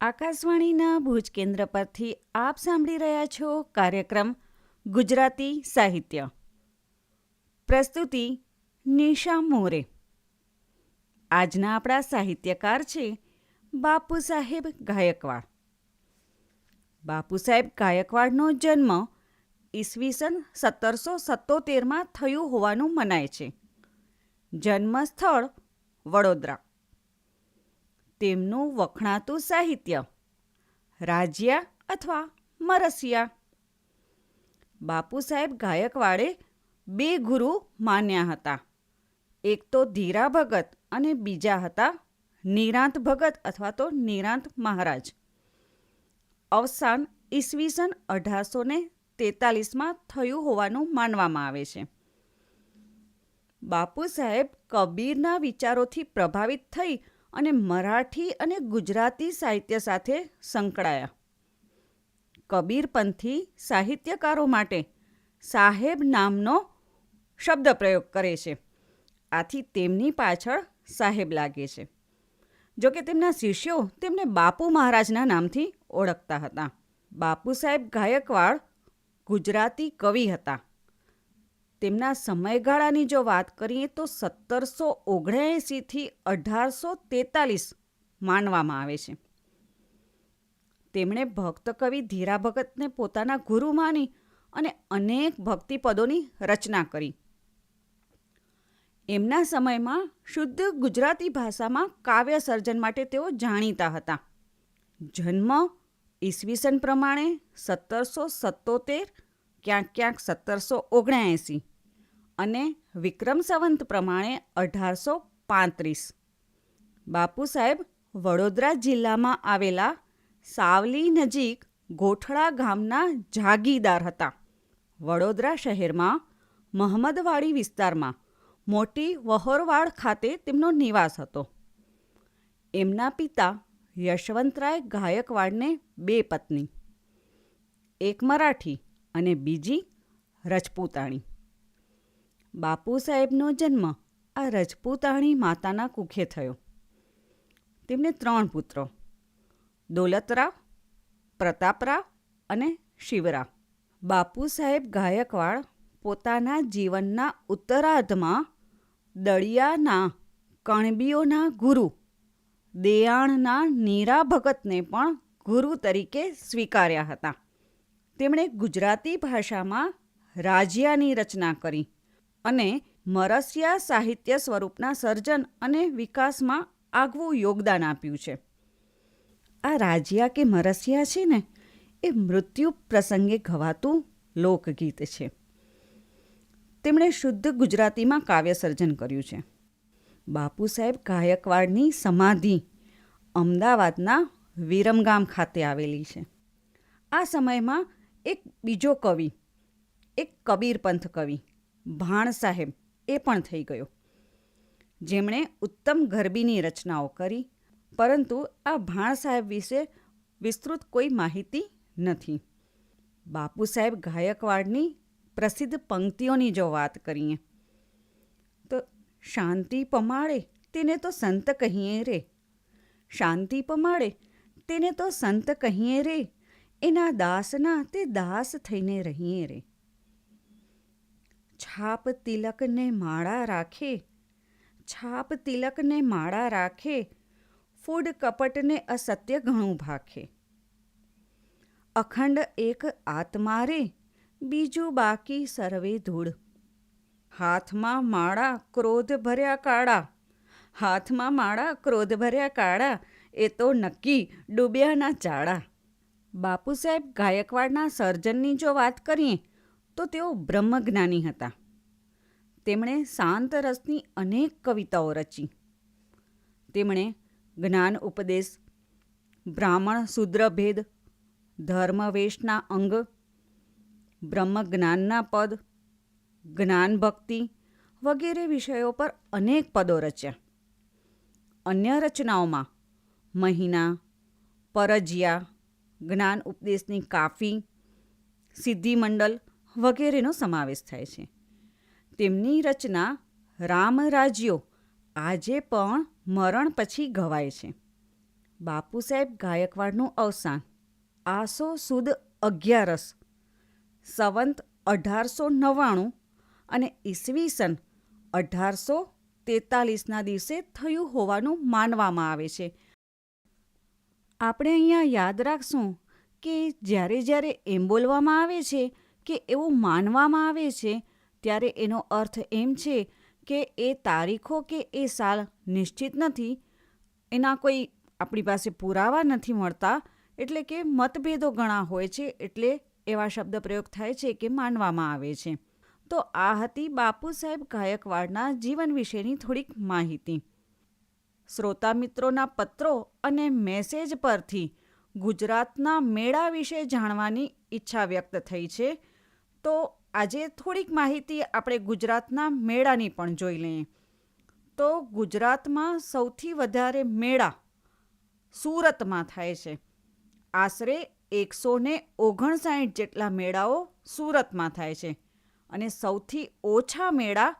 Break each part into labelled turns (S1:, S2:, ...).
S1: આકાશવાણીના ભુજ કેન્દ્ર પરથી આપ સાંભળી રહ્યા છો કાર્યક્રમ ગુજરાતી સાહિત્ય. પ્રસ્તુતિ નિશા મોરે. આજના આપણા સાહિત્યકાર છે બાપુ સાહેબ ગાયકવાડ. બાપુ સાહેબ ગાયકવાડનો જન્મ ઈસવીસન સત્તરસો સત્તોતેરમાં થયું હોવાનું મનાય છે. જન્મસ્થળ વડોદરા. તેમનું વખણાતું સાહિત્ય. રાજ્યા અથવા મરસિયા. બાપુ સાહેબ ગાયકવાડે બે ગુરુ માન્યા હતા. એક તો ધીરા ભગત અને બીજા હતા નિરાંત ભગત અથવા તો નિરાંત મહારાજ. અવસાન ઈસવીસન અઢારસો ને તેતાલીસમાં થયું હોવાનું માનવામાં આવે છે. બાપુ સાહેબ કબીરના વિચારોથી પ્રભાવિત થઈ અને મરાઠી અને ગુજરાતી સાહિત્ય સાથે સંકળાયા. કબીરપંથી સાહિત્યકારો માટે સાહેબ નામનો શબ્દ પ્રયોગ કરે છે. આથી તેમની પાછળ સાહેબ લાગે છે. જોકે તેમના શિષ્યો તેમને બાપુ મહારાજના નામથી ઓળખતા હતા. બાપુ સાહેબ ગાયકવાડ ગુજરાતી કવિ હતા. તેમના સમયગાળાની જો વાત કરીએ તો સત્તરસો ઓગણએંસીથી અઢારસો તેતાલીસ માનવામાં આવે છે. તેમણે ભક્ત કવિ ધીરા ભગતને પોતાના ગુરુ માની અને અનેક ભક્તિપદોની રચના કરી. એમના સમયમાં શુદ્ધ ગુજરાતી ભાષામાં કાવ્ય સર્જન માટે તેઓ જાણીતા હતા. જન્મ ઈસવીસન પ્રમાણે સત્તરસો સત્તોતેર ક્યાંક ક્યાંક સત્તરસો ઓગણએંસી અને વિક્રમ સંવંત પ્રમાણે અઢારસો પાંત્રીસ. બાપુ સાહેબ વડોદરા જિલ્લામાં આવેલા સાવલી નજીક ગોઠડા ગામના જાગીદાર હતા. વડોદરા શહેરમાં મહમદવાડી વિસ્તારમાં મોટી વહોરવાડ ખાતે તેમનો નિવાસ હતો. એમના પિતા યશવંતરાય ગાયકવાડને બે પત્ની, એક મરાઠી અને બીજી રજપૂતાણી. બાપુ સાહેબનો જન્મ આ રજપૂતાણી માતાના કુખે થયો. તેમને ત્રણ પુત્રો, દોલતરાવ, પ્રતાપરાવ અને શિવરાવ. બાપુ સાહેબ ગાયકવાડ પોતાના જીવનના ઉત્તરાર્ધમાં દળિયાના કણબીઓના ગુરુ, દેયાણના નીરા ભગતને પણ ગુરુ તરીકે સ્વીકાર્યા હતા. તેમણે ગુજરાતી ભાષામાં રાજ્યાની રચના કરી અને મરસિયા સાહિત્ય સ્વરૂપના સર્જન અને વિકાસમાં આગવું યોગદાન આપ્યું છે. આ રાજ્યા કે મરસિયા છે ને, એ મૃત્યુ પ્રસંગે ગવાતું લોકગીત છે. તેમણે શુદ્ધ ગુજરાતીમાં કાવ્ય સર્જન કર્યું છે. બાપુ સાહેબ ગાયકવાડની સમાધિ અમદાવાદના વિરમગામ ખાતે આવેલી છે. આ સમયમાં એક બીજો કવિ, એક કબીરપંથ કવિ, ભાણ સાહેબ એ પણ થઈ ગયો. જેમણે ઉત્તમ ગરબીની રચનાઓ કરી, પરંતુ આ ભાણ સાહેબ વિશે વિસ્તૃત કોઈ માહિતી નથી. બાપુ સાહેબ ગાયકવાડની પ્રસિદ્ધ પંક્તિઓની જો વાત કરીએ, તો શાંતિ પમાડે તેને તો સંત કહીએ રે. શાંતિ પમાડે તેને તો સંત કહીએ રે. એના દાસના તે દાસ થઈને રહીએ રે. છાપ તિલકને માળા રાખે, છાપ તિલકને માળા રાખે, ફૂડ કપટને અસત્ય ઘણું ભાખે. અખંડ એક આત્મા રે, બીજું બાકી સર્વે ધૂળ. હાથમાં માળા ક્રોધ ભર્યા કાળા, હાથમાં માળા ક્રોધ ભર્યા કાળા, એ તો નક્કી ડૂબ્યાના ચાળા. બાપુ સાહેબ ગાયકવાડના સર્જનની જો વાત કરીએ, તો તેઓ બ્રહ્મજ્ઞાની હતા. તેમણે શાંત રસની અનેક કવિતાઓ રચી. તેમણે જ્ઞાન ઉપદેશ, બ્રાહ્મણ શૂદ્રભેદ ધર્મવેશના અંગ, બ્રહ્મજ્ઞાનના પદ, જ્ઞાન ભક્તિ વગેરે વિષયો પર અનેક પદો રચ્યા. અન્ય રચનાઓમાં મહિના, પરજિયા જ્ઞાન, ઉપદેશની કાફી સિદ્ધિમંડલ વગેરેનો સમાવેશ થાય છે. તેમની રચના રામરાજ્યો આજે પણ મરણ પછી ગવાય છે. બાપુ સાહેબ ગાયકવાડનું અવસાન આસો સુદ અગિયારસ, સંવંત અઢારસો નવ્વાણું અને ઈસવીસન અઢારસો તેતાલીસના દિવસે થયું હોવાનું માનવામાં આવે છે. આપણે અહીંયા યાદ રાખશું કે જ્યારે જ્યારે એમ બોલવામાં આવે છે કે એવું માનવામાં આવે છે, ત્યારે એનો અર્થ એમ છે કે એ તારીખો કે એ સાલ નિશ્ચિત નથી. એના કોઈ આપણી પાસે પુરાવા નથી મળતા, એટલે કે મતભેદો ઘણા હોય છે, એટલે એવા શબ્દ પ્રયોગ થાય છે કે માનવામાં આવે છે. તો આ હતી બાપુ સાહેબ ગાયકવાડના જીવન વિશેની થોડીક માહિતી. શ્રોતા મિત્રોના પત્રો અને મેસેજ પરથી ગુજરાતના મેળા વિશે જાણવાની ઈચ્છા વ્યક્ત થઈ છે. તો આજે થોડીક માહિતી આપણે ગુજરાતના મેળાની પણ જોઈ લઈએ. તો ગુજરાતમાં સૌથી વધારે મેળા સુરતમાં થાય છે. આશરે એકસો ને ઓગણસાઠ જેટલા મેળાઓ સુરતમાં થાય છે અને સૌથી ઓછા મેળા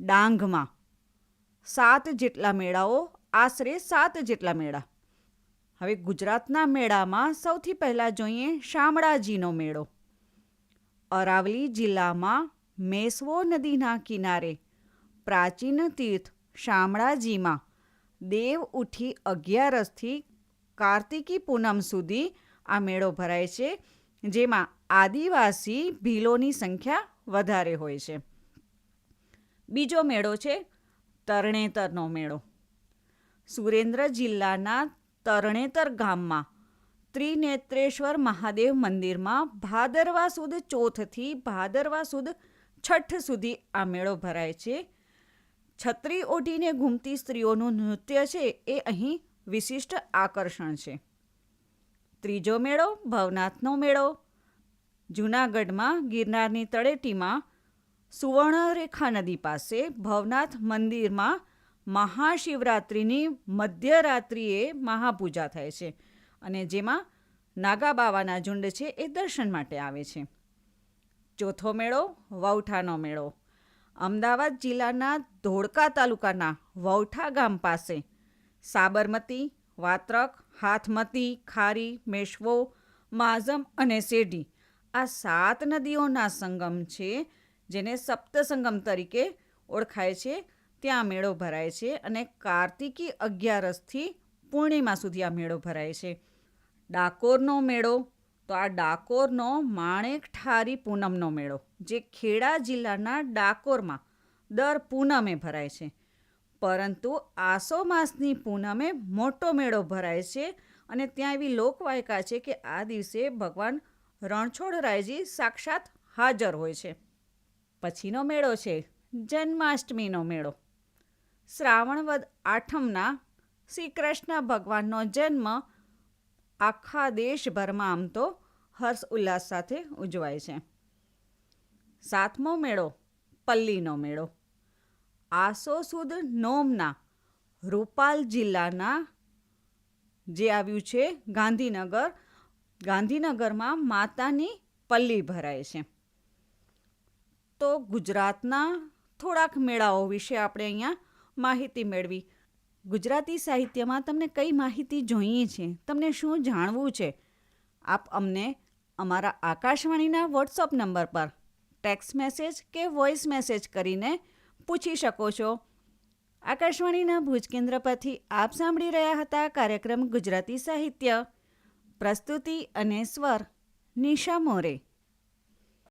S1: ડાંગમાં. સાત જેટલા મેળાઓ આશરે સાત જેટલા મેળા. હવે ગુજરાતના મેળામાં સૌથી પહેલાં જોઈએ શામળાજીનો મેળો. અરાવલી જિલ્લામાં મેસવો નદીના કિનારે પ્રાચીન તીર્થ શામળાજીમાં દેવ ઉઠી અગિયારસથી કાર્તિકી પૂનમ સુધી આ મેળો ભરાય છે, જેમાં આદિવાસી ભીલોની સંખ્યા વધારે હોય છે. બીજો મેળો છે તરણેતરનો મેળો. સુરેન્દ્ર જિલ્લાના તરણેતર ગામમાં, ત્રિનેત્રેશ્વર મહાદેવ મંદિરમાં ભાદરવા સુદ ચોથથી ભાદરવા સુદ છઠ સુધી આ મેળો ભરાય છે. છત્રી ઓઢીને ઘૂમતી સ્ત્રીઓનું નૃત્ય છે એ અહીં વિશિષ્ટ આકર્ષણ છે. ત્રીજો મેળો ભવનાથનો મેળો. જૂનાગઢમાં ગિરનારની તળેટીમાં સુવર્ણરેખા નદી પાસે ભવનાથ મંદિરમાં મહાશિવરાત્રિની મધ્યરાત્રિએ મહાપૂજા થાય છે અને જેમાં નાગા બાવાના ઝુંડ છે એ દર્શન માટે આવે છે. ચોથો મેળો વૌઠાનો મેળો. અમદાવાદ જિલ્લાના ધોળકા તાલુકાના વૌઠા ગામ પાસે સાબરમતી, વાત્રક, હાથમતી, ખારી, મેશ્વો, માઝમ અને શેઢી આ સાત નદીઓના સંગમ છે જેને સપ્તસંગમ તરીકે ઓળખાય છે. ત્યાં મેળો ભરાય છે અને કાર્તિકી અગિયારસથી પૂર્ણિમા સુધી આ મેળો ભરાય છે. ડાકોરનો મેળો, તો આ ડાકોરનો માણેક ઠારી પૂનમનો મેળો, જે ખેડા જિલ્લાના ડાકોરમાં દર પૂનમે ભરાય છે. પરંતુ આસો માસની પૂનમે મોટો મેળો ભરાય છે અને ત્યાં એવી લોકવાયકા છે કે આ દિવસે ભગવાન રણછોડરાયજી સાક્ષાત હાજર હોય છે. પછીનો મેળો છે જન્માષ્ટમીનો મેળો. શ્રાવણ વદ આઠમના શ્રી કૃષ્ણ ભગવાનનો જન્મ આખા દેશભરમાં આમ તો હર્ષ ઉલ્લાસ સાથે ઉજવાય છે. સાતમો મેળો, પલ્લીનો મેળો. આસો સુદ નોમના રૂપાલ જિલ્લાના જે આવ્યું છે ગાંધીનગર, ગાંધીનગરમાં માતાની પલ્લી ભરાય છે. તો ગુજરાતના થોડાક મેળાઓ વિશે આપણે અહીંયા માહિતી મેળવી. ગુજરાતી સાહિત્યમાં તમને કઈ માહિતી જોઈએ છે? તમને શું જાણવું છે? આપ અમને અમારા આકાશવાણીના વોટ્સઅપ નંબર પર ટેક્સ્ટ મેસેજ કે વોઇસ મેસેજ કરીને પૂછી શકો છો. આકાશવાણીના ભુજ કેન્દ્ર પરથી આપ સાંભળી રહ્યા હતા કાર્યક્રમ ગુજરાતી સાહિત્ય. પ્રસ્તુતિ અને સ્વર નિશા મોરે.